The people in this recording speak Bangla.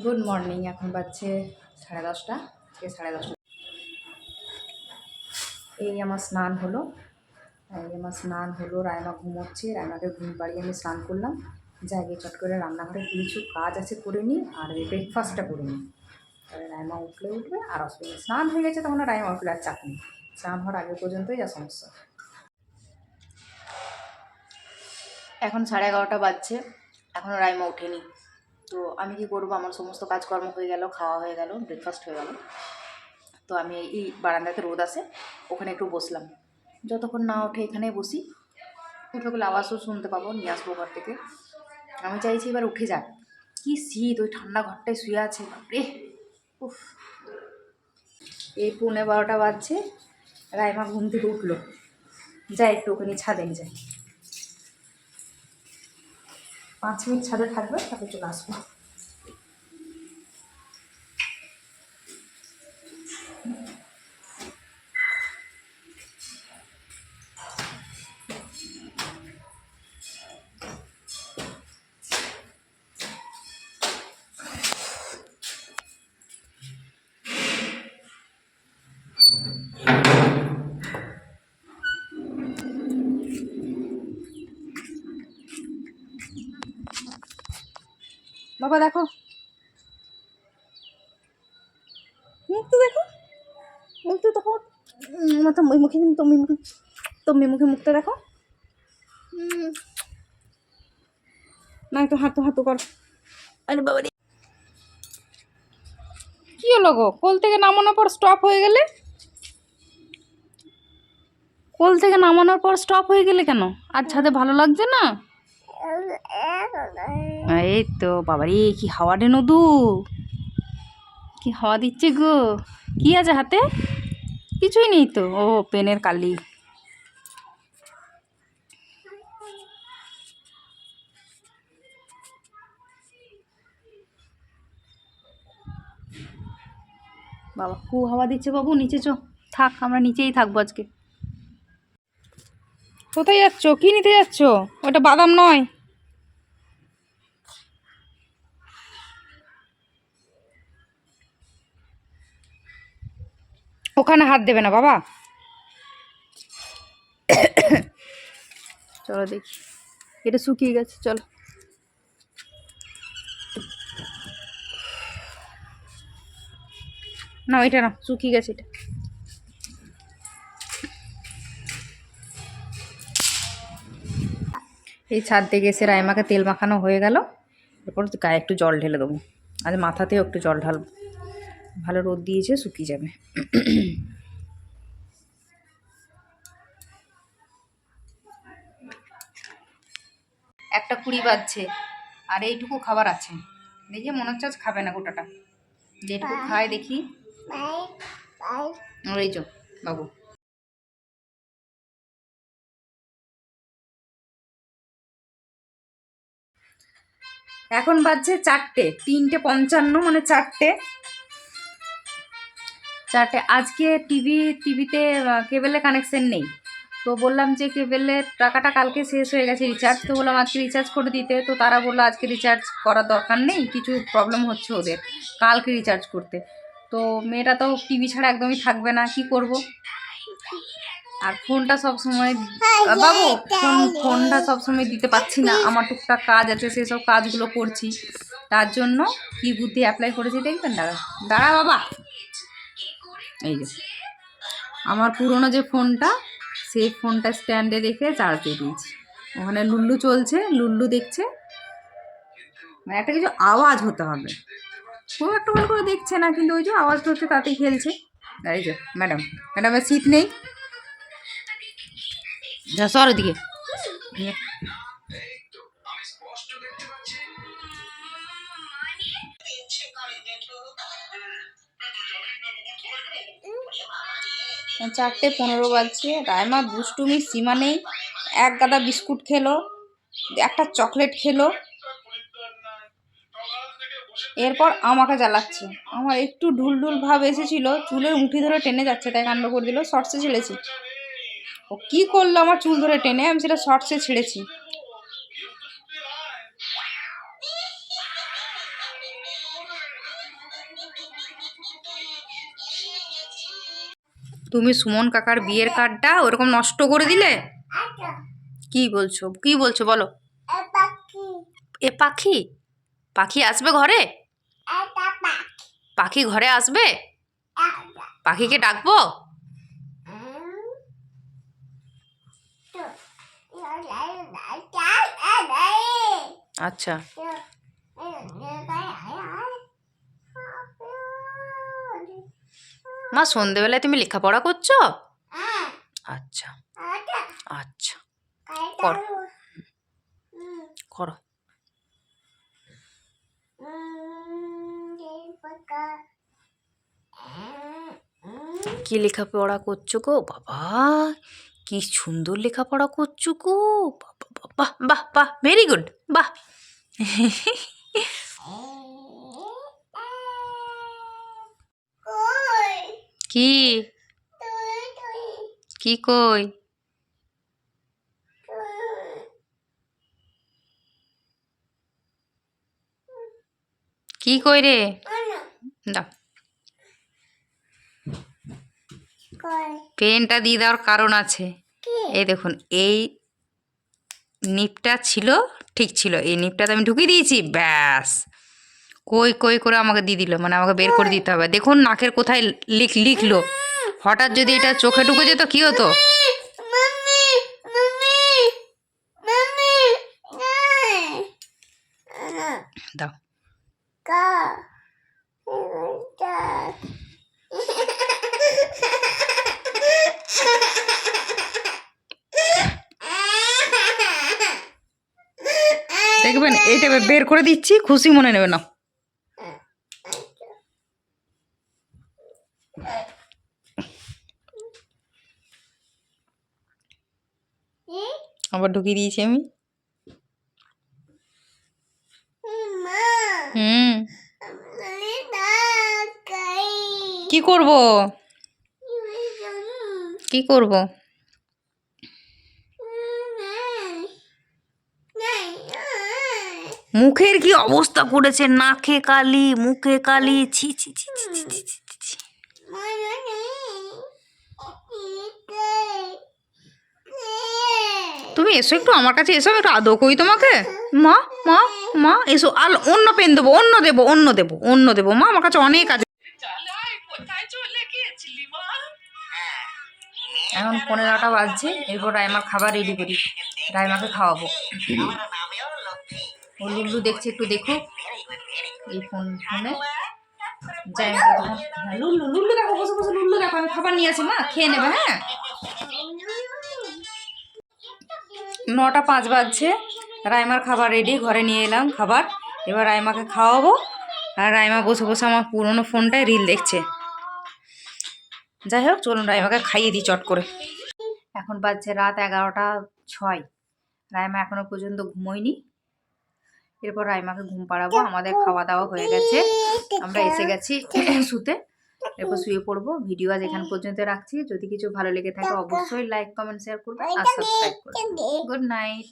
গুড মর্নিং এখন বাজছে সাড়ে দশটা, আজকে সাড়ে দশটা। এই আমার স্নান হলো, এই আমার স্নান হলো, রায়মা ঘুমোচ্ছে, রায়মাকে ঘুম পাড়িয়ে আমি স্নান করলাম। যাই গিয়ে চট করে রান্নাঘরে কিছু কাজ আছে করে নিই, আর ব্রেকফাস্টটা করে নিই। তাহলে রায়মা উঠলে উঠবে, আর অসুবিধা। স্নান হয়ে গেছে, তখন রায়মা উঠলে আর চাপ নেই। স্নান হওয়ার আগে পর্যন্তই যা সমস্যা। এখন সাড়ে এগারোটা বাজছে এখনও রাইমা ওঠেনি। তো আমি কি করব? আমার সমস্ত কাজকর্ম হয়ে গেল, খাওয়া হয়ে গেল ব্রেকফাস্ট হয়ে গেল। তো আমি এই বারান্দাতে রোদ আসে ওখানে একটু বসলাম। যতক্ষণ না ওঠে এখানে বসি। উঠে গেলে আওয়াজও শুনতে পাবো, নিয়ে আসব ঘর থেকে। আমি চাইছি এবার উঠে যাক। কি শীত, ওই ঠান্ডা ঘরটায় শুয়ে আছে, বাপরে! উফ! এই পৌনে বারোটা বাজছে, রাইমা ঘুম থেকে উঠল। যাই একটু ওখানে ছাদে যাই। পাঁচ মিনিট ছাদে থাকবে তারপর চলে আসব। বাবা দেখো। মুখ তো দেখো। মুখ তো দেখো মাথা ওই মুখে তুমি মুখে তুমি মুখে মুখটা দেখো। না একটু হাঁটু হাঁটু কর। আরে বাবা কি হলো গো? কোল থেকে নামানোর পর স্টপ হয়ে গেলে? কোল থেকে নামানোর পর স্টপ হয়ে গেলে কেন? আর ছাদে ভালো লাগছে না? এই তো বাবারে কি হাওয়া রে নদু। কি হাওয়া দিচ্ছে গো। কি আছে হাতে? কিছুই নেই তো। ও, পেনের কালি। বাবা খুব হাওয়া দিচ্ছে বাবু, নিচে চো। থাক, আমরা নিচেই থাকব আজকে। কোথায় যাচ্ছ? কি নিতে যাচ্ছ? ওটা বাদাম নয়। ওখানে হাত দেবে না, বাবা। চলো দেখি। এটা শুকিয়ে গেছে, চলো। না এটা না, শুকিয়ে গেছে এটা। এই ছাদ থেকে এসে রায়মাকে তেল মাখানো হয়ে গেল। এরপর গায়ে একটু জল ঢেলে দেবো। আজ মাথাতেও একটু জল ঢালবো। ভালো রোদ দিয়েছে শুকিয়ে যাবে। একটা কুড়ি বাজছে আর এইটুকু খাবার আছে। দেখি মনে হচ্ছে আজ খাবে না গোটাটা। যেটুকু খায় দেখি। এই চো বাবু। এখন বাজছে চারটে তিনটে পঞ্চান্ন মানে চারটে। চারটে, আজকে টিভি টিভিতে কেবেলে কানেকশন নেই। তো বললাম যে কেবেলের টাকাটা কালকে শেষ হয়ে গেছে রিচার্জ তো বললাম আজকে রিচার্জ করে দিতে। তো তারা বলল আজকে রিচার্জ করার দরকার নেই, কিছু প্রবলেম হচ্ছে ওদের, কালকে রিচার্জ করতে। তো মেয়েটা তো টিভি ছাড়া একদমই থাকবে না, কি করব? আর ফোনটা সব সময় বাবু, ফোন, ফোনটা সব সময় দিতে পারছি না। আমার টুকটাক কাজ আছে, সেসব কাজগুলো করছি। তার জন্য কি বুদ্ধি অ্যাপ্লাই করেছি দেখবেন দাঁড়া দাঁড়া বাবা। এই যে। আমার পুরনো যে ফোনটা সেই ফোনটা স্ট্যান্ডে রেখে চার্জ দিয়ে দিয়েছি। ওখানে লুল্লু চলছে লুল্লু দেখছে। মানে একটা কিছু আওয়াজ হতে হবে। খুব একটা ভালো করে দেখছে না কিন্তু ওই যে আওয়াজটা হচ্ছে তাতেই খেলছে। এই যে ম্যাডাম। ম্যাডামের শীত নেই? যা সর ওদিকে। চারটে পনেরো বাজছে। রায়মা দুষ্টুমি, সীমা নেই। এক গাদা বিস্কুট খেলো, একটা চকলেট খেলো। এরপর আমাকে জ্বালাচ্ছে। আমার একটু ঢুলঢুল ভাব এসেছিল, চুলের উঠি ধরে টেনে যাচ্ছে, তাই কাণ্ড করে দিল, শর্টসে ছেড়েছি। ও কী করল আমার চুল ধরে টেনে? আমি সেটা শর্টসে ছেড়েছি। তুমি সুমন কাকার বিয়ের কার্ডটা ওরকম নষ্ট করে দিলে কি বলছো কি বলছো বলো এ পাখি পাখি আসবে ঘরে পাখি ঘরে আসবে পাখিকে ডাকবো আচ্ছা মা সন্ধেবেলায় তুমি লেখাপড়া করছ? আচ্ছা। আচ্ছা। কর। করো। কি লেখাপড়া করছ গো? বাবা কি সুন্দর লেখাপড়া করছ গো। বাবা, বাহ বাহ বাহ ভেরি গুড বাহ। কি? কি কই? কি কই রে? দাও। পেনটা দিয়ে দেওয়ার কারণ আছে। এই দেখুন এই নিপটা ছিল ঠিক ছিল। এই নিপটাতে আমি ঢুকিয়ে দিয়েছি ব্যাস। কই কই করে আমাকে দিয়ে দিল মানে আমাকে বের করে দিতে হবে। দেখুন নাকের কোথায় লিখ লিখলো। হঠাৎ যদি এটা চোখে ঢুকে যেত কি হতো? দাও। দেখবেন এইটা বের করে দিচ্ছি খুশি মনে নেবে না। আবার ঢুকিয়ে দিয়েছি আমি। হুম। কি করব? কি করব? মুখের কি অবস্থা করেছে? নাকে কালি মুখে কালি ছি ছি ছি ছি ছি ছি ছি ছি, ছি। তুমি এসো একটু আমার কাছে এসো একটু আদৌ কই তোমাকে। মা মা মা এসো আল অন্য পেন দেবো অন্য দেবো অন্য দেবো অন্য দেবো। মা আমার কাছে অনেক আছে। এখন পনেরোটা বাজছে এরপর রাইমার খাবার রেডি করি। রাইমাকে খাওয়াবো। ও লুল্লু দেখছে একটু দেখুক। এই ফোন ফোনে যাই হ্যাঁ লুল্লু লুল্লু দেখো বসে বসে লুল্লু দেখো আমি খাবার নিয়ে আসি মা খেয়ে নেবে হ্যাঁ? নটা পাঁচ বাজছে। রাইমার খাবার রেডি ঘরে নিয়ে এলাম খাবার। এবার রাইমাকে খাওয়াবো। আর রাইমা বসে বসে আমার পুরোনো ফোনটায় রিল দেখছে। যাই হোক, চলুন রাইমাকে খাইয়ে দিই চট করে। এখন বাজছে রাত এগারোটা ছয়। রাইমা এখনও পর্যন্ত ঘুমোয়নি। এরপর রাইমাকে ঘুম পাড়াবো। আমাদের খাওয়া দাওয়া হয়ে গেছে। আমরা এসে গেছি শুতে। এরপর শুয়ে পড়ব। ভিডিও আজ এখান পর্যন্ত রাখছি। যদি কিছু ভালো লেগে থাকে অবশ্যই লাইক কমেন্ট শেয়ার করবে আর সাবস্ক্রাইব করবে। Good night